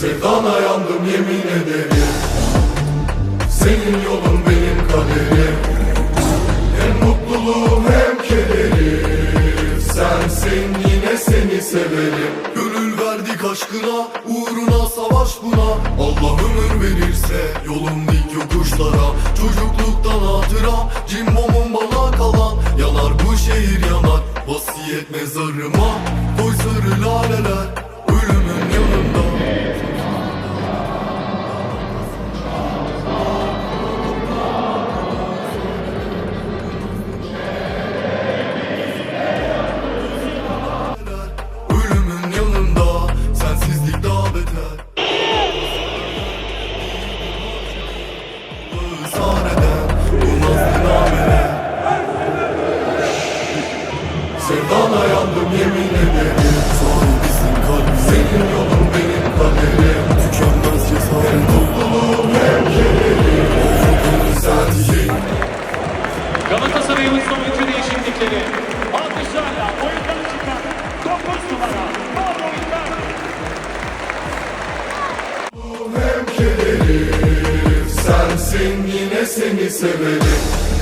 Sevdana yandım yemin ederim. Senin yolun benim kaderim. Hem mutluluğum hem kederim. Sensin yine seni severim. Gönül verdik aşkına Uğruna savaş buna. Allah ömür verirse Yolum dik yokuşlara. Çocukluktan hatıram Cimbomum bana kalan. Yanar bu şehir yanar Vasiyet mezarıma. Koy sarı laleler Sevdana yandım yemin ederim. Sahibisin kalbim Senin yolun benim kaderim. Tükenmez cesaret Hem mutluluğum hem kederim Sensin Galatasaray'ın son oyuncu değişiklikleri. Alkışlarla oyundan çıkan 9 numara Icardi. hem kederim Sensin yine seni severim